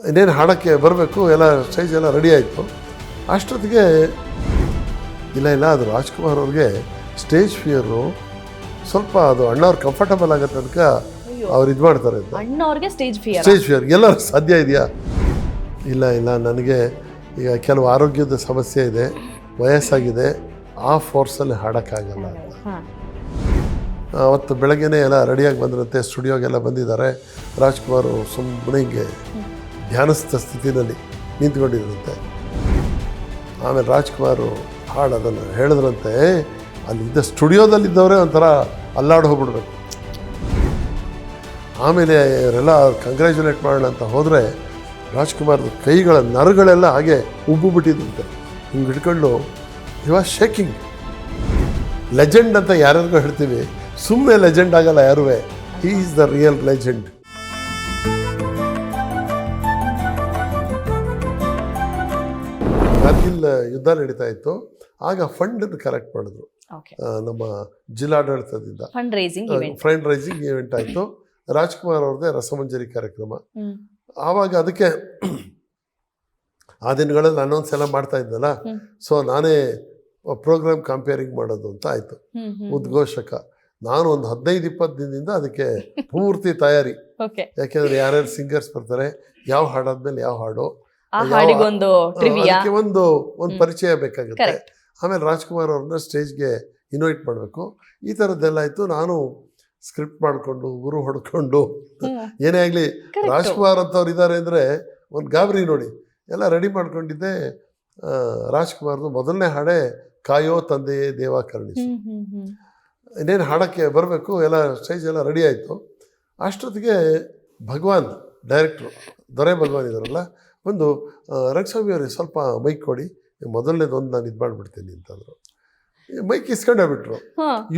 ಇನ್ನೇನು ಹಾಡೋಕ್ಕೆ ಬರಬೇಕು ಎಲ್ಲ ಸೈಜ್ ಎಲ್ಲ ರೆಡಿ ಆಯಿತು. ಅಷ್ಟೊತ್ತಿಗೆ ಇಲ್ಲ ಇಲ್ಲ ಅದು ರಾಜ್ಕುಮಾರ್ ಅವ್ರಿಗೆ ಸ್ಟೇಜ್ ಫಿಯರು ಸ್ವಲ್ಪ ಅದು ಅಣ್ಣವ್ರು ಕಂಫರ್ಟಬಲ್ ಆಗೋ ತನಕ ಅವ್ರು ಇದು ಮಾಡ್ತಾರೆ ಅಂತ. ಅಣ್ಣವ್ರಿಗೆ ಸ್ಟೇಜ್ ಫಿಯರ್ ಸ್ಟೇಜ್ ಫಿಯರ್ ಎಲ್ಲ ಸಾಧ್ಯ ಇದೆಯಾ? ಇಲ್ಲ ಇಲ್ಲ ನನಗೆ ಈಗ ಕೆಲವು ಆರೋಗ್ಯದ ಸಮಸ್ಯೆ ಇದೆ ವಯಸ್ಸಾಗಿದೆ ಆ ಫೋರ್ಸಲ್ಲಿ ಹಾಡೋಕ್ಕಾಗಲ್ಲ ಅಂತ. ಅವತ್ತು ಬೆಳಗ್ಗೆನೇ ಎಲ್ಲ ರೆಡಿಯಾಗಿ ಬಂದಿರುತ್ತೆ ಸ್ಟುಡಿಯೋಗೆಲ್ಲ ಬಂದಿದ್ದಾರೆ. ರಾಜ್ಕುಮಾರ್ ಸುಮ್ಮನೆ ಹಿಂಗೆ ಧ್ಯಾನಸ್ಥ ಸ್ಥಿತಿನಲ್ಲಿ ನಿಂತ್ಕೊಂಡಿದ್ರಂತೆ ಆಮೇಲೆ ರಾಜ್ಕುಮಾರ್ ಹಾಡು ಅದನ್ನು ಹೇಳಿದ್ರಂತೆ ಅಲ್ಲಿದ್ದ ಸ್ಟುಡಿಯೋದಲ್ಲಿದ್ದವರೇ ಒಂಥರ ಅಲ್ಲಾಡಿ ಹೋಗ್ಬಿಡ್ಬೇಕು. ಆಮೇಲೆ ಇವರೆಲ್ಲ ಕಂಗ್ರ್ಯಾಚುಲೇಟ್ ಮಾಡೋಣ ಅಂತ ಹೋದರೆ ರಾಜ್ಕುಮಾರ್ದು ಕೈಗಳ ನರಗಳೆಲ್ಲ ಹಾಗೆ ಉಬ್ಬು ಬಿಟ್ಟಿದ್ದಂತೆ ಹಿಂಗೆ ಹಿಡ್ಕೊಂಡು ಆರ್ ಶೇಕಿಂಗ್ ಲೆಜೆಂಡ್ ಅಂತ ಯಾರ್ಯಾರಿಗೂ ಹೇಳ್ತೀವಿ. ಸುಮ್ಮನೆ ಲೆಜೆಂಡ್ ಆಗಲ್ಲ ಯಾರೂ he is the real legend ಯುದ್ಧ ನಡೀತಾ ಇತ್ತು. ಆಗ ಫಂಡ್ ಕಲೆಕ್ಟ್ ಮಾಡಿದ್ರು. ನಮ್ಮ ಜಿಲ್ಲಾಡಳಿತದಿಂದ. Fund raising event fund raising event ಆಯಿತು. ರಾಜ್ಕುಮಾರ್ ಅವ್ರದ್ದೇ ರಸಮಂಜರಿ ಕಾರ್ಯಕ್ರಮ. ಆವಾಗ ಅದಕ್ಕೆ ಆ ದಿನಗಳಲ್ಲಿ ಅನೌನ್ಸ್ ಎಲ್ಲ ಮಾಡ್ತಾ ಇದ್ದಲ್ಲ. ಸೊ ನಾನೇ ಪ್ರೋಗ್ರಾಮ್ ಕಂಪೇರಿಂಗ್ ಮಾಡೋದು ಅಂತ ಆಯ್ತು. ಉದ್ಘೋಷಕ. ನಾನು ಒಂದು ಹದಿನೈದು ಇಪ್ಪತ್ತು ದಿನದಿಂದ ಅದಕ್ಕೆ ಪೂರ್ತಿ ತಯಾರಿ. ಯಾಕೆಂದ್ರೆ ಯಾರ್ಯಾರು ಸಿಂಗರ್ಸ್ ಬರ್ತಾರೆ ಯಾವ ಹಾಡಾದ್ಮೇಲೆ ಯಾವ ಹಾಡು ಆ ಹಾಡಿಗೊಂದು ಟ್ರಿವಿಯಾ ಒಂದು ಒಂದು. ಪರಿಚಯ ಬೇಕಾಗುತ್ತೆ. ಆಮೇಲೆ ರಾಜ್ಕುಮಾರ್ ಅವ್ರನ್ನ ಸ್ಟೇಜ್ಗೆ ಇನ್ವೈಟ್ ಮಾಡಬೇಕು. ಈ ಥರದ್ದೆಲ್ಲ ಇತ್ತು ನಾನು ಸ್ಕ್ರಿಪ್ಟ್ ಮಾಡಿಕೊಂಡು ಗುರು ಹೊಡ್ಕೊಂಡು ಏನೇ ಆಗಲಿ ರಾಜ್ಕುಮಾರ್ ಅಂತವ್ರು ಇದ್ದಾರೆ ಅಂದರೆ ಒಂದು ಗಾಬರಿ ನೋಡಿ. ಎಲ್ಲ ರೆಡಿ ಮಾಡ್ಕೊಂಡಿದ್ದೆ. ರಾಜ್ಕುಮಾರ್ದು ಮೊದಲನೇ ಹಾಡೆ ಕಾಯೋ ತಂದೆಯೇ ದೇವ ಕರುಣಿಸು. ಇನ್ನೇನು ಹಾಡೋಕ್ಕೆ ಬರಬೇಕು ಎಲ್ಲ ಸ್ಟೇಜ್ ಎಲ್ಲ ರೆಡಿ ಆಯಿತು. ಅಷ್ಟೊತ್ತಿಗೆ ಭಗವಾನ್ ಡೈರೆಕ್ಟ್ರು ದೊರೆ ಭಗವಾನ್ ಇದಾರಲ್ಲ ಒಂದು ರಂಗಸ್ವಾಮಿ ಅವ್ರಿಗೆ ಸ್ವಲ್ಪ ಮೈಕ್ ಕೊಡಿ ಮೊದಲನೇದೊಂದು ನಾನು ಇದು ಮಾಡಿಬಿಡ್ತೀನಿ ಅಂತಂದರು. ಮೈಕ್ ಇಸ್ಕೊಂಡೇ ಬಿಟ್ರು.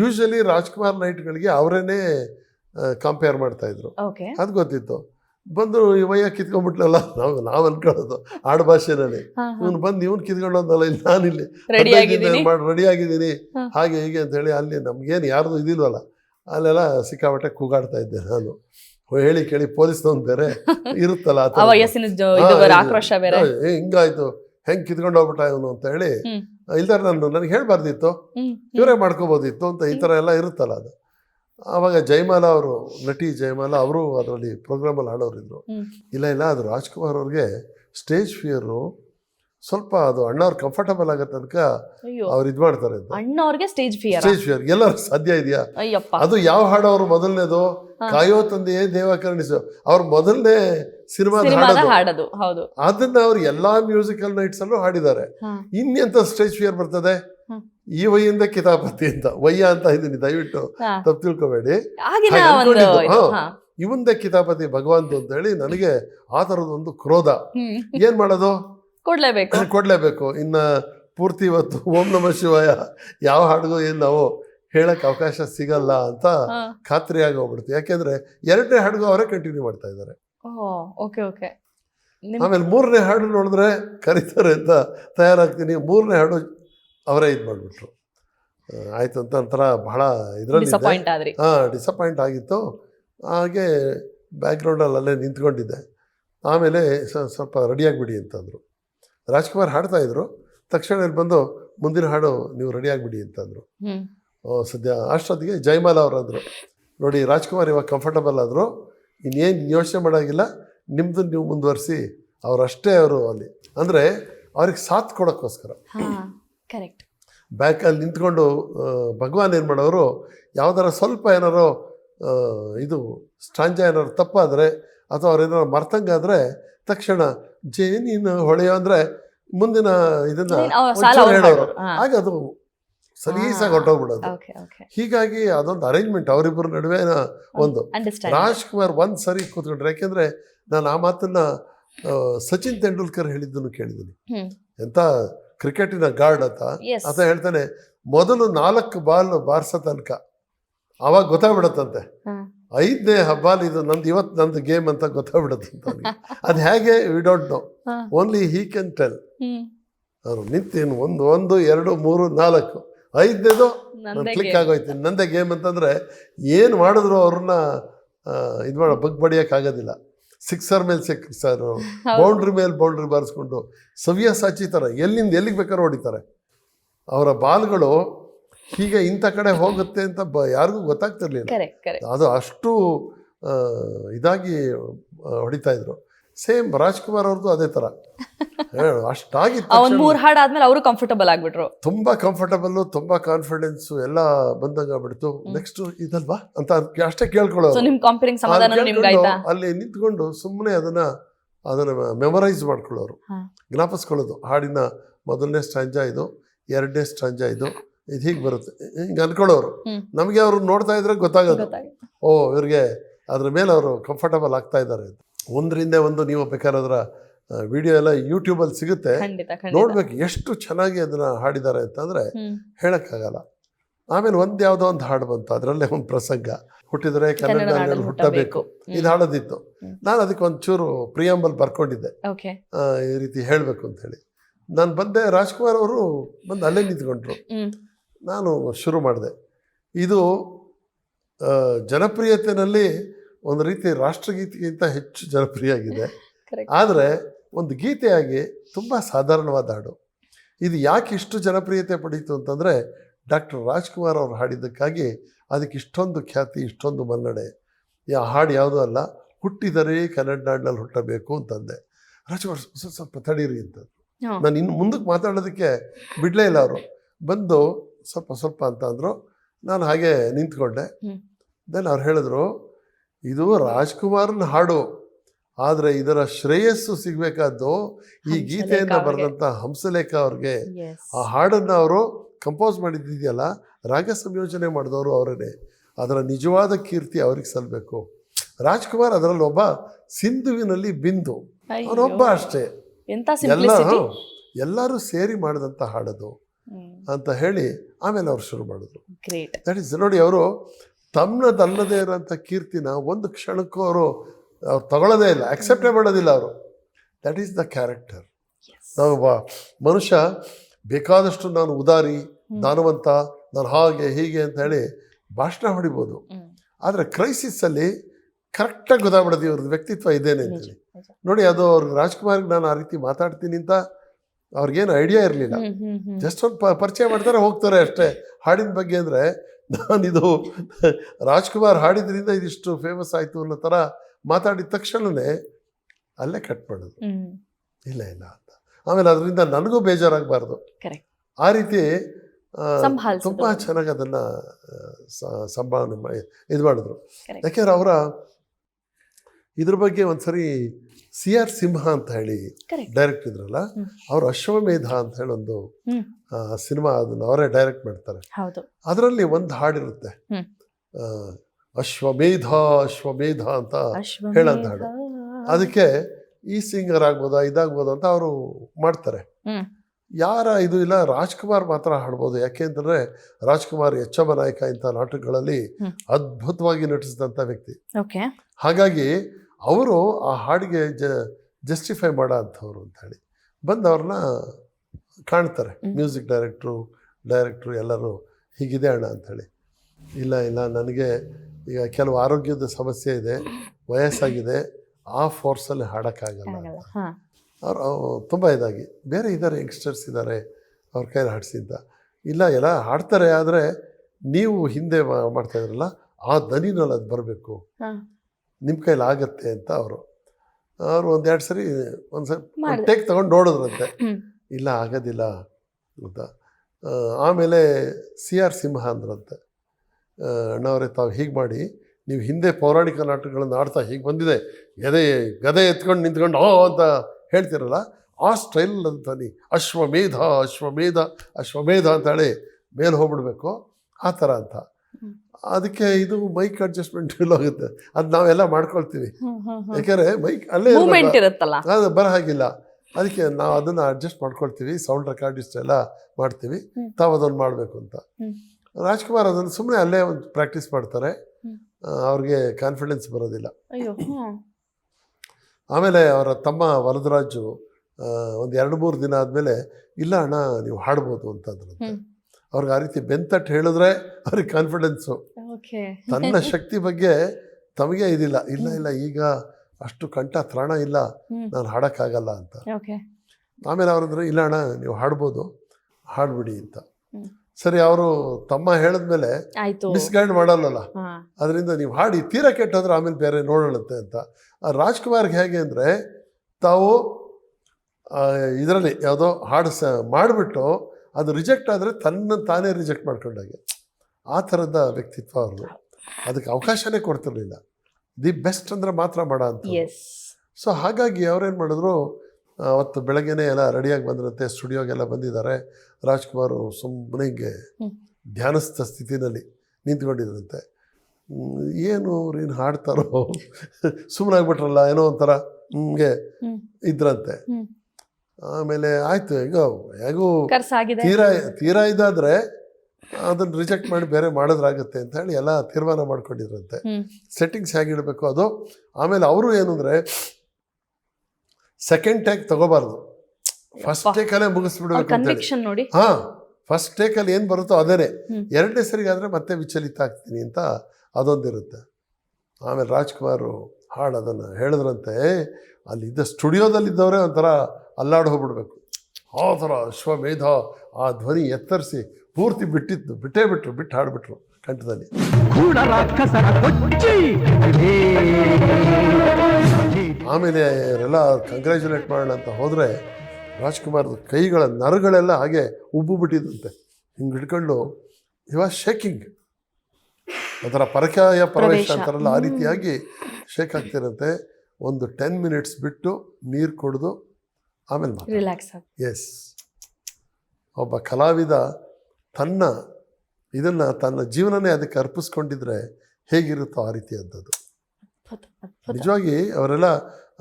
ಯೂಶ್ವಲಿ ರಾಜ್ಕುಮಾರ್ ನೈಟ್ಗಳಿಗೆ ಅವರೇನೆ ಕಂಪೇರ್ ಮಾಡ್ತಾಯಿದ್ರು ಅದು ಗೊತ್ತಿತ್ತು. ಬಂದು ಇವಯ್ಯ ಕಿತ್ಕೊಂಡ್ಬಿಟ್ಲಲ್ಲ ನಾವು ನಾವು ಅನ್ಕೊಳ್ಳೋದು ಆಡು ಭಾಷೆನಲ್ಲಿ. ಇವನು ಬಂದು ಇವನು ಕಿತ್ಕೊಂಡೋದಲ್ಲ ಇಲ್ಲಿ ನಾನಿಲ್ಲಿ ಮಾಡಿ ರೆಡಿ ಆಗಿದ್ದೀನಿ. ಹಾಗೆ ಹೀಗೆ ಅಂತ ಹೇಳಿ ಅಲ್ಲಿ ನಮ್ಗೇನು ಯಾರ್ದು ಇದಿಲ್ವಲ್ಲ ಅಲ್ಲೆಲ್ಲ ಸಿಕ್ಕಾಪಟ್ಟೆ ಕೂಗಾಡ್ತಾ ಇದ್ದೆ ನಾನು. ಹೇಳಿ ಕೇಳಿ ಪೊಲೀಸ್ನವ್ನು ಬೇರೆ ಇರುತ್ತಲ್ಲ ಆ. ವಯಸ್ಸಿನ ಆಕ್ರೋಶ ಬೇರೆ. ಹಿಂಗಾಯ್ತು. ಹೆಂಗ್ ಕಿತ್ಕೊಂಡು ಹೋಗ್ಬಿಟ್ಟ ಇವನು ಅಂತ ಹೇಳಿ. ಇಲ್ದಾರೆ ನಾನು ನನಗೆ ಹೇಳ್ಬಾರ್ದಿತ್ತು. ಇವರೇ ಮಾಡ್ಕೋಬೋದಿತ್ತು ಅಂತ ಈ ಥರ ಎಲ್ಲ ಇರುತ್ತಲ್ಲ ಅದು. ಆವಾಗ ಜಯಮಾಲ ಅವರು ನಟಿ ಜಯಮಾಲ ಅವರು ಅದರಲ್ಲಿ ಪ್ರೋಗ್ರಾಮಲ್ಲಿ ಹಾಡೋರಿದ್ರು. ಇಲ್ಲ ಇಲ್ಲ ಅದು ರಾಜ್ಕುಮಾರ್ ಅವ್ರಿಗೆ ಸ್ಟೇಜ್ ಫಿಯರು ಸ್ವಲ್ಪ ಅದು ಅಣ್ಣವ್ರು ಕಂಫರ್ಟಬಲ್ ಆಗತ್ತೆ ತನಕ ಅವ್ರು ಇದು ಮಾಡ್ತಾರೆ ಅಣ್ಣವ್ರಿಗೆ ಸ್ಟೇಜ್ ಫಿಯರ್ ಸ್ಟೇಜ್ ಫಿಯರ್ ಎಲ್ಲ ಸಾಧ್ಯ ಇದೆಯಾ? ಅಯ್ಯಪ್ಪ. ಅದು ಯಾವ ಹಾಡು ಅವ್ರು ಮೊದಲನೇದು. ಕಾಯೋ ತಂದೆಯೇ ದೇವ ಕರುಣಿಸು. ಅವ್ರ ಮೊದಲನೇ ಸಿನಿಮಾ ಸಿನಿಮಾದ ಹಾಡೋದು. ಹೌದು. ಅದನ್ನ ಅವ್ರು ಎಲ್ಲಾ ಮ್ಯೂಸಿಕಲ್ ನೈಟ್ಸ್ ಅಲ್ಲೂ ಹಾಡಿದ್ದಾರೆ. ಇನ್ನೆಂತ ಸ್ಟೇಜ್ ಫಿಯರ್ ಬರ್ತದೆ. ಈ ವೈಯಿಂದ ಕಿತಾಪತಿ ಅಂತ. ವಯ್ಯ ಅಂತ ಇದೀನಿ ದಯವಿಟ್ಟು ತಪ್ ತಪ್ಪು ತಿಳ್ಕೊಬೇಡಿ. ಇವಂದ ಒಂದು ಕಿತಾಪತಿ ಭಗವಂತ ಅಂತ ಹೇಳಿ ನನಗೆ ಆ ಥರದೊಂದು ಕ್ರೋಧ. ಏನ್ ಮಾಡೋದು? ಕೊಡ್ಲೇಬೇಕು. ಕೊಡ್ಲೇಬೇಕು. ಇನ್ನ ಪೂರ್ತಿ ಇವತ್ತು ಓಂ ನಮ ಶಿವಾಯ ಯಾವ ಹಾಡಿಗೂ ಏನು ನಾವು ಹೇಳಕ್ ಅವಕಾಶ ಸಿಗಲ್ಲ ಅಂತ. ಖಾತ್ರಿಯಾಗಿ ಹೋಗ್ಬಿಡ್ತು ಯಾಕೆಂದ್ರೆ ಎರಡನೇ ಹಾಡಿಗೂ ಅವರೇ ಕಂಟಿನ್ಯೂ ಮಾಡ್ತಾ ಇದ್ದಾರೆ. Okay okay. ಆಮೇಲೆ ಮೂರನೇ ಹಾಡು ನೋಡಿದ್ರೆ ಕರೀತಾರೆ ಅಂತ ತಯಾರಾಗ್ತೀನಿ. ಮೂರನೇ ಹಾಡು ಅವರೇ ಇದು ಮಾಡಿಬಿಟ್ರು. ಆಯ್ತು ಅಂತ ಒಂಥರ ಬಹಳ ಇದರಲ್ಲಿ ಹಾಂ ಡಿಸಪಾಯಿಂಟ್ ಆಗಿತ್ತು. ಹಾಗೆ ಬ್ಯಾಕ್ಗ್ರೌಂಡಲ್ಲಿ ಅಲ್ಲೇ ನಿಂತ್ಕೊಂಡಿದ್ದೆ. ಆಮೇಲೆ ಸ್ವಲ್ಪ ರೆಡಿಯಾಗಿಬಿಡಿ ಅಂತಂದರು. ರಾಜ್ಕುಮಾರ್ ಹಾಡ್ತಾ ಇದ್ರು. ತಕ್ಷಣ ಇಲ್ಲಿ ಬಂದು ಮುಂದಿನ ಹಾಡು ನೀವು ರೆಡಿಯಾಗಿಬಿಡಿ ಅಂತಂದರು. ಹ್ಮ್. ಸದ್ಯ ಅಷ್ಟೊತ್ತಿಗೆ ಜಯಮಾಲ ಅವ್ರು ಅಂದರು ನೋಡಿ ರಾಜ್ಕುಮಾರ್ ಇವಾಗ ಕಂಫರ್ಟಬಲ್ ಆದರು. ಇನ್ನೇನು ಯೋಚನೆ ಮಾಡೋಂಗಿಲ್ಲ. ನಿಮ್ಮದು ನೀವು ಮುಂದುವರಿಸಿ. ಅವರಷ್ಟೇ ಅವರು ಅಲ್ಲಿ. ಅಂದರೆ ಅವ್ರಿಗೆ ಸಾಥ್ ಕೊಡೋಕ್ಕೋಸ್ಕರ. ಕರೆಕ್ಟ್ ಬ್ಯಾಕಲ್ಲಿ ನಿಂತ್ಕೊಂಡು ಭಗವಾನ್ ಏನು ಮಾಡೋರು ಯಾವ್ದಾರ ಸ್ವಲ್ಪ ಏನಾರು ಇದು ಸ್ಟ್ರಾಂಜ ಏನಾರು ತಪ್ಪಾದರೆ ಅಥವಾ ಅವ್ರೇನಾರು ಮರ್ತಂಗಾದರೆ ತಕ್ಷಣ ಜೇನಿನ ಹೊಳೆಯೋ ಅಂದ್ರೆ ಮುಂದಿನ ಇದನ್ನ ಹೇಳೋರು. ಹಾಗೆ ಆಗ ಅದು ಸಲೀಸಾಗಿ. ಹೊಟ್ಟೋಗ್ಬಿಡೋದು ಹೀಗಾಗಿ ಅದೊಂದು ಅರೇಂಜ್ಮೆಂಟ್ ಅವರಿಬ್ಬರ ನಡುವೆ ಒಂದು ಅಂಡರ್ಸ್ಟ್ಯಾಂಡ್ ರಾಜ್ಕುಮಾರ್ ಒಂದ್ ಸರಿ ಕೂತ್ಕೊಂಡ್ರೆ. ಯಾಕೆಂದ್ರೆ ನಾನು ಆ ಮಾತನ್ನ ಸಚಿನ್ ತೆಂಡೂಲ್ಕರ್ ಹೇಳಿದ್ದನ್ನು ಕೇಳಿದ್ದೀನಿ. ಎಂತ ಕ್ರಿಕೆಟಿನ ಗಾರ್ಡ್ ಅಂತ. ಅಂತ ಆತ ಹೇಳ್ತಾನೆ ಮೊದಲು ನಾಲ್ಕು ಬಾಲ್ ಬಾರ್ಸೋ ತನಕ. ಅವಾಗ ಗೊತ್ತಾಗ್ಬಿಡತ್ತಂತೆ. ಐದನೇ ಹಬ್ಬಾಲ್ ಇದು ನಂದು ಇವತ್ತು ನಂದು ಗೇಮ್ ಅಂತ ಗೊತ್ತಾಗ್ಬಿಡುತ್ತೆ. ಅದು ಹೇಗೆ? We don't know only he can tell ಅವರು ನಿಂತೇನು ಒಂದು ಒಂದು ಎರಡು ಮೂರು ನಾಲ್ಕು. ಐದನೇದು ನಾನು ಕ್ಲಿಕ್ ಆಗೋಯ್ತು ಆಗೋಯ್ತೀನಿ. ನಂದೇ ಗೇಮ್ ಅಂತಂದರೆ ಏನು ಮಾಡಿದ್ರು ಅವ್ರನ್ನ ಇದು ಮಾಡೋ ಬಗ್ ಬಡಿಯೋಕ್ಕಾಗೋದಿಲ್ಲ ಸಿಕ್ಸರ್ ಮೇಲೆ ಸಿಕ್ಸರ್ ಬೌಂಡ್ರಿ ಮೇಲೆ ಬೌಂಡ್ರಿ ಬಾರಿಸ್ಕೊಂಡು ಸವ್ಯಸಾಚಿ ಥರ ಎಲ್ಲಿಂದ ಎಲ್ಲಿಗೆ ಬೇಕಾದ್ರೂ ಹೊಡಿತಾರೆ. ಅವರ ಬಾಲ್ಗಳು ಹೀಗೆ ಇಂಥ ಕಡೆ ಹೋಗುತ್ತೆ ಅಂತ ಬ ಯಾರಿಗೂ ಗೊತ್ತಾಗ್ತಿರ್ಲಿಲ್ಲ. ಅದು ಅಷ್ಟು ಇದಾಗಿ ಹೊಡಿತಾ ಇದ್ರು. ಸೇಮ್ ರಾಜ್ಕುಮಾರ್ ಅವ್ರದ್ದು ಅದೇ ಅಷ್ಟಾಗಿ ಒಂದು ಮೂರ್ ಹಾಡ್ ಆದ್ಮೇಲೆ ಅವರು ಕಂಫರ್ಟಬಲ್ ಆಗಿಬಿಟ್ರು. ತುಂಬ ಕಂಫರ್ಟಬಲ್ಲು ತುಂಬ ಕಾನ್ಫಿಡೆನ್ಸು ಎಲ್ಲ ಬಂದಂಗೆ ಆಗ್ಬಿಡ್ತು. ನೆಕ್ಸ್ಟ್ ಇದಲ್ವಾ? ಅಂತ ಅಷ್ಟೇ ಕೇಳ್ಕೊಳ್ಳೋದು ಅಲ್ಲಿ ನಿಂತ್ಕೊಂಡು ಸುಮ್ಮನೆ ಅದನ್ನ ಅದನ್ನ ಮೆಮೊರೈಸ್ ಮಾಡ್ಕೊಳ್ಳೋರು. ಜ್ಞಾಪಿಸ್ಕೊಳ್ಳೋದು. ಹಾಡಿನ ಮೊದಲನೇ ಸ್ಟಾಂಜ ಇದು ಎರಡನೇ ಸ್ಟಾಂಜ ಇದು. ಇದು ಹೀಗೆ ಬರುತ್ತೆ. ಹಿಂಗೆ ಅನ್ಕೊಳ್ಳೋರು. ನಮಗೆ ಅವರು ನೋಡ್ತಾ ಇದ್ರೆ ಗೊತ್ತಾಗೋದು. ಗೊತ್ತಾಗುತ್ತೆ. ಓ ಇವ್ರಿಗೆ ಅದ್ರ ಮೇಲೆ ಅವರು ಕಂಫರ್ಟಬಲ್ ಆಗ್ತಾ ಇದ್ದಾರೆ. ಒಂದರಿಂದ ಒಂದು ನೀವು ಬೇಕಾದ್ರ ವಿಡಿಯೋ ಎಲ್ಲ ಯೂಟ್ಯೂಬಲ್ಲಿ ಸಿಗುತ್ತೆ. ನೋಡ್ಬೇಕು ಎಷ್ಟು ಚೆನ್ನಾಗಿ ಅದನ್ನ ಹಾಡಿದ್ದಾರೆ ಅಂತಂದ್ರೆ ಹೇಳೋಕ್ಕಾಗಲ್ಲ. ಆಮೇಲೆ ಒಂದ್ ಯಾವುದೋ ಒಂದು ಹಾಡು ಬಂತು ಅದರಲ್ಲೇ ಒಂದು ಪ್ರಸಂಗ. ಹುಟ್ಟಿದರೆ ಕನ್ನಡ ಹುಟ್ಟಬೇಕು. ಇದು ಹಾಡೋದಿತ್ತು. ನಾನು ಅದಕ್ಕೆ ಒಂಚೂರು ಪ್ರಿಯಾಂಬಲ್ ಬರ್ಕೊಂಡಿದ್ದೆ. ಈ ರೀತಿ ಹೇಳಬೇಕು ಅಂತ ಹೇಳಿ. ನಾನು ಬಂದೆ ರಾಜ್ಕುಮಾರ್ ಅವರು ಬಂದು ಅಲ್ಲೇ ನಿಂತ್ಕೊಂಡ್ರು. ನಾನು ಶುರು ಮಾಡಿದೆ. ಇದು ಜನಪ್ರಿಯತೆಯಲ್ಲಿ ಒಂದು ರೀತಿ ರಾಷ್ಟ್ರಗೀತೆಗಿಂತ ಹೆಚ್ಚು ಜನಪ್ರಿಯ ಆಗಿದೆ ಆದರೆ ಒಂದು ಗೀತೆಯಾಗಿ ತುಂಬ ಸಾಧಾರಣವಾದ ಹಾಡು. ಇದು ಯಾಕೆ ಇಷ್ಟು ಜನಪ್ರಿಯತೆ ಪಡೀತು ಅಂತಂದರೆ ಡಾಕ್ಟರ್ ರಾಜ್ಕುಮಾರ್ ಅವರು ಹಾಡಿದ್ದಕ್ಕಾಗಿ ಅದಕ್ಕೆ ಇಷ್ಟೊಂದು ಖ್ಯಾತಿ ಇಷ್ಟೊಂದು ಮನ್ನಣೆ. ಆ ಹಾಡು ಯಾವುದೂ ಅಲ್ಲ ಹುಟ್ಟಿದರೆ ಕನ್ನಡ ನಾಡಿನಲ್ಲಿ ಹುಟ್ಟಬೇಕು ಅಂತಂದೆ. ರಾಜ್ಕುಮಾರ್ ಸ್ವಲ್ಪ ಸ್ವಲ್ಪ ತಡೀರಿ ಅಂತ. ನಾನು ಇನ್ನು ಮುಂದಕ್ಕೆ ಮಾತಾಡೋದಕ್ಕೆ ಬಿಡಲೇ ಇಲ್ಲ ಅವರು. ಬಂದು ಸ್ವಲ್ಪ ಸ್ವಲ್ಪ ಅಂತ ಅಂದರು. ನಾನು ಹಾಗೆ ನಿಂತ್ಕೊಂಡೆ. ದೆನ್ ಅವ್ರು ಹೇಳಿದ್ರು ಇದು ರಾಜ್ಕುಮಾರ್ನ ಹಾಡು. ಆದರೆ ಇದರ ಶ್ರೇಯಸ್ಸು ಸಿಗಬೇಕಾದ್ದು ಈ ಗೀತೆಯನ್ನು. ಬರೆದಂಥ ಹಂಸಲೇಖ ಅವ್ರಿಗೆ. ಆ ಹಾಡನ್ನು ಅವರು ಕಂಪೋಸ್ ಮಾಡಿದ್ದಿದೆಯಲ್ಲ ರಾಗ ಸಂಯೋಜನೆ ಮಾಡಿದವರು ಅವರೇ ಅದರ ನಿಜವಾದ ಕೀರ್ತಿ ಅವ್ರಿಗೆ ಸಲ್ಲಬೇಕು ರಾಜ್ಕುಮಾರ್ ಅದರಲ್ಲಿ ಒಬ್ಬ ಸಿಂಧುವಿನಲ್ಲಿ ಬಿಂದು. ಅವನೊಬ್ಬ ಅಷ್ಟೇ. ಎಲ್ಲರೂ ಎಲ್ಲ ಎಲ್ಲರೂ ಸೇರಿ ಮಾಡಿದಂಥ ಹಾಡದು. ಅಂತ ಹೇಳಿ ಆಮೇಲೆ ಅವ್ರು ಶುರು ಮಾಡಿದ್ರು. ದಟ್ ಇಸ್ ನೋಡಿ ಅವರು ತಮ್ಮದಲ್ಲದೇ ಇರೋಂಥ ಕೀರ್ತಿನ ಒಂದು ಕ್ಷಣಕ್ಕೂ ಅವರು ಅವ್ರು ತಗೊಳ್ಳೋದೇ ಇಲ್ಲ ಅಕ್ಸೆಪ್ಟೇ ಮಾಡೋದಿಲ್ಲ ಅವರು. ದಟ್ ಈಸ್ ದ ಕ್ಯಾರೆಕ್ಟರ್ ನಾವು ಮನುಷ್ಯ ಬೇಕಾದಷ್ಟು ನಾನು ಉದಾರಿ ದಾನವಂತ ನಾನು ಹಾಗೆ ಹೀಗೆ ಅಂತ ಹೇಳಿ ಭಾಷಣ ಹೊಡಿಬೋದು ಆದರೆ ಕ್ರೈಸಿಸಲ್ಲಿ ಕರೆಕ್ಟಾಗಿ ಗೊತ್ತಾಗ್ಬಿಡೋದು ಇವ್ರದ್ದು ವ್ಯಕ್ತಿತ್ವ ಇದೇನೆ ಅಂತೇಳಿ ನೋಡಿ ಅದು ಅವ್ರಿಗೆ ರಾಜ್ಕುಮಾರ್ಗೆ ನಾನು ಆ ರೀತಿ ಮಾತಾಡ್ತೀನಿ ಅಂತ ಅವ್ರಿಗೇನು ಐಡಿಯಾ ಇರಲಿಲ್ಲ. ಜಸ್ಟ್ ಒಂದು ಪರಿಚಯ ಮಾಡ್ತಾರೆ ಹೋಗ್ತಾರೆ ಅಷ್ಟೇ. ಹಾಡಿನ ಬಗ್ಗೆ ಅಂದರೆ ನಾನಿದು ರಾಜ್ಕುಮಾರ್ ಹಾಡಿದ್ರಿಂದ ಇದಿಷ್ಟು ಫೇಮಸ್ ಆಯಿತು ಅನ್ನೋ ಥರ ಮಾತಾಡಿದ ತಕ್ಷಣವೇ ಅಲ್ಲೇ ಕಟ್ ಮಾಡೋದು. ಇಲ್ಲ ಇಲ್ಲ ಅಂತ. ಆಮೇಲೆ ಅದರಿಂದ ನನಗೂ ಬೇಜಾರಾಗಬಾರ್ದು. ಆ ರೀತಿ ತುಂಬ ಚೆನ್ನಾಗಿ ಅದನ್ನು ಸಂಭಾವನೆ ಮಾಡಿ ಇದು ಮಾಡಿದ್ರು. ಯಾಕೆಂದ್ರೆ ಅವರ ಇದ್ರ ಬಗ್ಗೆ ಒಂದ್ಸರಿ ಸಿ ಆರ್ ಸಿಂಹ ಅಂತ ಹೇಳಿ ಡೈರೆಕ್ಟ್ ಇದ್ರಲ್ಲ. ಅವರು ಅಶ್ವಮೇಧ ಅಂತ ಹೇಳಿ ಒಂದು. ಸಿನಿಮಾ ಅದನ್ನ ಅವರೇ ಡೈರೆಕ್ಟ್ ಮಾಡ್ತಾರೆ ಅದರಲ್ಲಿ ಒಂದು ಹಾಡಿರುತ್ತೆ. ಅಶ್ವಮೇಧ ಅಶ್ವಮೇಧ ಅಂತ ಹೇಳೋದು ಹಾಡು. ಅದಕ್ಕೆ ಈ ಸಿಂಗರ್ ಆಗ್ಬೋದಾ ಇದಾಗ್ಬೋದಾ ಅಂತ ಅವರು ಮಾಡ್ತಾರೆ. ಯಾರ ಇದು ಇಲ್ಲ ರಾಜ್ಕುಮಾರ್ ಮಾತ್ರ ಹಾಡ್ಬೋದು ಯಾಕೆ ಅಂತಂದ್ರೆ ರಾಜ್ಕುಮಾರ್ ಎಚ್ಚಮ್ಮ ನಾಯಕ ಇಂಥ ನಾಟಕಗಳಲ್ಲಿ ಅದ್ಭುತವಾಗಿ ನಟಿಸಿದಂಥ ವ್ಯಕ್ತಿ ಓಕೆ ಹಾಗಾಗಿ ಅವರು ಆ ಹಾಡಿಗೆ ಜ ಜಸ್ಟಿಫೈ ಮಾಡೋ ಅಂಥವ್ರು ಅಂತ ಹೇಳಿ. ಬಂದು ಅವ್ರನ್ನ ಕಾಣ್ತಾರೆ ಮ್ಯೂಸಿಕ್ ಡೈರೆಕ್ಟ್ರು ಡೈರೆಕ್ಟ್ರು ಎಲ್ಲರೂ ಹೀಗಿದೆ ಅಣ್ಣ ಅಂಥೇಳಿ ಇಲ್ಲ ಇಲ್ಲ ನನಗೆ ಈಗ ಕೆಲವು ಆರೋಗ್ಯದ ಸಮಸ್ಯೆ ಇದೆ ವಯಸ್ಸಾಗಿದೆ ಆ ಫೋರ್ಸಲ್ಲಿ ಹಾಡೋಕ್ಕಾಗಲ್ಲ ಅವರು ತುಂಬ ಇದಾಗಿ. ಬೇರೆ ಇದ್ದಾರೆ ಯಂಗ್ಸ್ಟರ್ಸ್ ಇದ್ದಾರೆ ಅವ್ರ ಕೈಲಿ ಹಾಡಿಸಿದ್ದ. ಇಲ್ಲ ಎಲ್ಲ ಹಾಡ್ತಾರೆ ಆದರೆ ನೀವು ಹಿಂದೆ ಮಾಡ್ತಾ ಇದ್ರಲ್ಲ ಆ ದನಿನಲ್ಲಿ ಅದು ಬರಬೇಕು. ನಿಮ್ಮ ಕೈಲಿ ಆಗತ್ತೆ ಅಂತ ಅವರು. ಅವರು ಒಂದೆರಡು ಸರಿ ಒಂದು ಸರಿ. ಟೇಕ್ ತೊಗೊಂಡು ನೋಡಿದ್ರಂತೆ. ಇಲ್ಲ ಆಗೋದಿಲ್ಲ ಅಂತ. ಆಮೇಲೆ ಸಿ ಆರ್ ಸಿಂಹ ಅಂದ್ರಂತೆ. ಅಣ್ಣವರೇ ತಾವು ಹೀಗೆ ಮಾಡಿ ನೀವು ಹಿಂದೆ ಪೌರಾಣಿಕ ನಾಟಕಗಳನ್ನು ಆಡ್ತಾ ಹೀಗೆ ಬಂದಿದೆ ಎದೆ ಗದೆ ಎತ್ಕೊಂಡು ನಿಂತ್ಕೊಂಡು ಓ ಅಂತ ಹೇಳ್ತಿರಲ್ಲ ಆ ಸ್ಟೈಲ್ ಅಂತ ನೀ ಅಶ್ವಮೇಧ ಅಶ್ವಮೇಧ ಅಶ್ವಮೇಧ ಅಂತ ಹೇಳಿ ಮೇಲೆ ಹೋಗ್ಬಿಡ್ಬೇಕು ಆ ಥರ ಅಂತ. ಅದಕ್ಕೆ ಇದು ಮೈಕ್ ಅಡ್ಜಸ್ಟ್ಮೆಂಟ್ ಹೋಗುತ್ತೆ ಅದು ನಾವೆಲ್ಲ ಮಾಡ್ಕೊಳ್ತೀವಿ. ಯಾಕಂದ್ರೆ ಮೈಕ್ ಅಲ್ಲೇ ಅದು ಬರ ಹಾಗಿಲ್ಲ. ಅದಕ್ಕೆ ನಾವು ಅದನ್ನು ಅಡ್ಜಸ್ಟ್ ಮಾಡ್ಕೊಳ್ತೀವಿ ಸೌಂಡ್ ರೆಕಾರ್ಡಿಸ್ಟ್ ಎಲ್ಲ ಮಾಡ್ತೀವಿ. ತಾವು ಅದನ್ನು ಮಾಡಬೇಕು ಅಂತ. ರಾಜ್ಕುಮಾರ್ ಅದನ್ನು ಸುಮ್ಮನೆ ಅಲ್ಲೇ ಒಂದು ಪ್ರಾಕ್ಟೀಸ್ ಮಾಡ್ತಾರೆ. ಅವ್ರಿಗೆ ಕಾನ್ಫಿಡೆನ್ಸ್ ಬರೋದಿಲ್ಲ. ಆಮೇಲೆ ಅವರ ತಮ್ಮ ವರದರಾಜು ಒಂದು ಎರಡು ಮೂರು ದಿನ ಆದಮೇಲೆ ಇಲ್ಲ ಅಣ್ಣ ನೀವು ಹಾಡ್ಬೋದು ಅಂತಂದ್ರಂತೆ ಹ್ಮ್. ಅವ್ರಿಗೆ ಆ ರೀತಿ ಬೆಂತಟ್ಟು ಹೇಳಿದ್ರೆ ಅವ್ರಿಗೆ ಕಾನ್ಫಿಡೆನ್ಸು ತನ್ನ ಶಕ್ತಿ ಬಗ್ಗೆ ತಮಗೆ ಇದಿಲ್ಲ. ಇಲ್ಲ ಇಲ್ಲ ಈಗ ಅಷ್ಟು ಕಂಠ ತ್ರಾಣ ಇಲ್ಲ. ನಾನು ಹಾಡೋಕ್ಕಾಗಲ್ಲ ಅಂತ. ಆಮೇಲೆ ಅವ್ರಂದ್ರೆ ಇಲ್ಲ ಅಣ್ಣ ನೀವು ಹಾಡ್ಬೋದು. ಹಾಡ್ಬಿಡಿ ಅಂತ. ಸರಿ ಅವರು ತಮ್ಮ ಹೇಳಿದ್ಮೇಲೆ ಮೇಲೆ ಮಿಸ್ಗೈಡ್ ಮಾಡಲ್ಲಲ್ಲ. ಅದರಿಂದ ನೀವು ಹಾಡಿ ತೀರಾ ಕೆಟ್ಟಂದ್ರೆ ಆಮೇಲೆ ಬೇರೆ ನೋಡೋಣಂತೆ ಅಂತ. ಆ ರಾಜ್ಕುಮಾರ್ಗೆ ಹೇಗೆ ಅಂದರೆ ತಾವು ಇದರಲ್ಲಿ ಯಾವುದೋ ಹಾಡು ಸ ಮಾಡಿಬಿಟ್ಟು ಅದು ರಿಜೆಕ್ಟ್ ಆದರೆ ತನ್ನ ತಾನೇ ರಿಜೆಕ್ಟ್ ಮಾಡ್ಕೊಂಡಾಗೆ. ಆ ಥರದ ವ್ಯಕ್ತಿತ್ವ ಅವ್ರದ್ದು ಅದಕ್ಕೆ ಅವಕಾಶನೇ ಕೊಡ್ತಿರಲಿಲ್ಲ. ದಿ ಬೆಸ್ಟ್ ಅಂದರೆ ಮಾತ್ರ ಮಾಡ ಅಂತ. ಸೊ ಹಾಗಾಗಿ ಅವ್ರೇನು ಮಾಡಿದ್ರು ಅವತ್ತು ಬೆಳಗ್ಗೆನೇ ಎಲ್ಲ ರೆಡಿಯಾಗಿ ಬಂದಿರುತ್ತೆ ಸ್ಟುಡಿಯೋಗೆಲ್ಲ ಬಂದಿದ್ದಾರೆ. ರಾಜ್ಕುಮಾರ್ ಸುಮ್ಮನೆ ಹಿಂಗೆ. ಧ್ಯಾನಸ್ಥ ಸ್ಥಿತಿನಲ್ಲಿ ನಿಂತ್ಕೊಂಡಿದ್ರಂತೆ. ಏನು ಏನು ಹಾಡ್ತಾರೋ ಸುಮ್ಮನೆ ಆಗ್ಬಿಟ್ರಲ್ಲ ಏನೋ ಒಂಥರ ಹಿಂಗೆ. ಇದ್ರಂತೆ. ಆಮೇಲೆ ಆಯ್ತು ಈಗ ಹೇಗೂ ತೀರಾ ತೀರಾ ಇದಾದ್ರೆ ಅದನ್ನ ರಿಜೆಕ್ಟ್ ಮಾಡಿ ಬೇರೆ ಮಾಡೋದ್ರಾಗುತ್ತೆ ಅಂತ ಹೇಳಿ ಎಲ್ಲ ತೀರ್ಮಾನ ಮಾಡ್ಕೊಂಡಿದ್ರಂತೆ. ಸೆಟ್ಟಿಂಗ್ಸ್ ಹೇಗಿಡಬೇಕು ಅದು? ಆಮೇಲೆ ಅವರು ಏನು ಅಂದರೆ ಸೆಕೆಂಡ್ ಟೇಕ್ ತಗೋಬಾರ್ದು ಫಸ್ಟ್ ಟೇಕ್ ಟೇಕಲ್ಲೇ ಮುಗಿಸ್ಬಿಡ್ಬೇಕು ನೋಡಿ. ಹಾಂ ಫಸ್ಟ್ ಟೇಕಲ್ಲಿ ಏನು ಬರುತ್ತೋ ಅದೇನೆ. ಎರಡನೇ ಸರಿಗಾದರೆ ಮತ್ತೆ ವಿಚಲಿತ ಆಗ್ತೀನಿ ಅಂತ ಅದೊಂದಿರುತ್ತೆ. ಆಮೇಲೆ ರಾಜ್ಕುಮಾರು ಹಾಡು ಅದನ್ನು ಹೇಳಿದ್ರಂತೆ ಅಲ್ಲಿದ್ದ ಸ್ಟುಡಿಯೋದಲ್ಲಿದ್ದವರೇ ಒಂಥರ ಅಲ್ಲಾಡಿ ಹೋಗ್ಬಿಡ್ಬೇಕು. ಆ ಥರ ಅಶ್ವಮೇಧ ಆ ಧ್ವನಿ ಎತ್ತರಿಸಿ ಪೂರ್ತಿ ಬಿಟ್ಟಿತ್ತು ಬಿಟ್ಟೇ ಬಿಟ್ಟರು ಬಿಟ್ಟು ಹಾಡಿಬಿಟ್ರು ಕಂಠದಲ್ಲಿ. ಆಮೇಲೆ ಇವರೆಲ್ಲ ಕಂಗ್ರ್ಯಾಚುಲೇಟ್ ಮಾಡೋಣ ಅಂತ ಹೋದರೆ ರಾಜ್ಕುಮಾರ್ದು ಕೈಗಳ ನರಗಳೆಲ್ಲ ಹಾಗೆ ಉಬ್ಬು ಬಿಟ್ಟಿದ್ದಂತೆ. ಹಿಂಗೆ ಇಟ್ಕೊಂಡು ಇವಾಗ ಶೇಕಿಂಗ್ ಒಂಥರ ಪರಕಾಯ ಪ್ರವೇಶ. ಅಂತಾರಲ್ಲ ಆ ರೀತಿಯಾಗಿ ಶೇಕ್ ಆಗ್ತಿರುತ್ತೆ. ಒಂದು ಟೆನ್ ಮಿನಿಟ್ಸ್ ಬಿಟ್ಟು ನೀರು ಕುಡಿದು ಆಮೇಲೆ ರಿಲ್ಯಾಕ್ಸ್ ಎಸ್ ಒಬ್ಬ ಕಲಾವಿದ ತನ್ನ ಇದನ್ನು ತನ್ನ ಜೀವನನೇ ಅದಕ್ಕೆ ಅರ್ಪಿಸ್ಕೊಂಡಿದ್ರೆ ಹೇಗಿರುತ್ತೋ ಆ ರೀತಿ ಅದ್ಭುತ ನಿಜವಾಗಿ ಅವರೆಲ್ಲ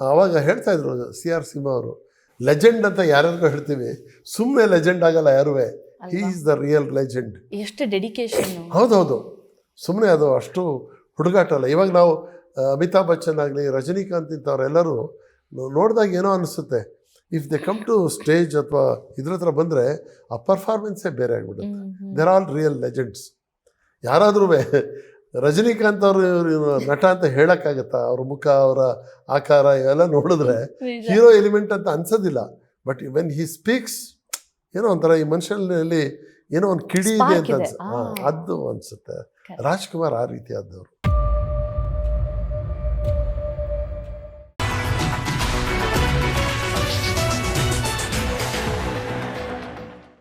ಅವಾಗ ಹೇಳ್ತಾ ಇದ್ರು ಸಿ ಆರ್ ಸಿಂಹ ಅವರು ಲೆಜೆಂಡ್ ಅಂತ ಯಾರ್ಯಾರಿಗೂ ಹೇಳ್ತೀವಿ. ಸುಮ್ಮನೆ ಲೆಜೆಂಡ್ ಆಗಲ್ಲ ಯಾರುವೆ. He? Is the real legend ಎಷ್ಟು ಡೆಡಿಕೇಶನ್ ಹೌದೌದು. ಸುಮ್ಮನೆ ಅದು ಅಷ್ಟು ಹುಡುಗಾಟ ಅಲ್ಲ ಇವಾಗ ನಾವು ಅಮಿತಾಬ್ ಬಚ್ಚನ್ ಆಗಲಿ ರಜನಿಕಾಂತ್ ಇಂಥವ್ರೆಲ್ಲರೂ ನೋಡಿದಾಗ ಏನೋ ಅನಿಸುತ್ತೆ. If they come to stage ಅಥವಾ ಇದ್ರ ಹತ್ರ ಬಂದರೆ ಆ ಪರ್ಫಾರ್ಮೆನ್ಸೇ ಬೇರೆ ಆಗಿಬಿಡುತ್ತೆ. ದೇರ್ ಆಲ್ ರಿಯಲ್ ಲೆಜೆಂಡ್ಸ್ ಯಾರಾದ್ರೂ ರಜನಿಕಾಂತ್ ಅವರು ಇವರು ನಟ ಅಂತ ಹೇಳೋಕ್ಕಾಗತ್ತಾ? ಅವ್ರ ಮುಖ ಅವರ ಆಕಾರ ಇವೆಲ್ಲ ನೋಡಿದ್ರೆ ಹೀರೋ ಎಲಿಮೆಂಟ್ ಅಂತ ಅನ್ಸೋದಿಲ್ಲ. ಬಟ್ ವೆನ್ ಹಿ ಸ್ಪೀಕ್ಸ್ ಏನೋ ಒಂಥರ ಈ ಮನುಷ್ಯನಲ್ಲಿ ಏನೋ ಒಂದು ಕಿಡಿ ಇದೆ ಅಂತ ಇದೆ. ಅನ್ಸ ಅದು ಅನ್ಸುತ್ತೆ. ರಾಜ್ಕುಮಾರ್ ಆ ರೀತಿಯಾದವರು.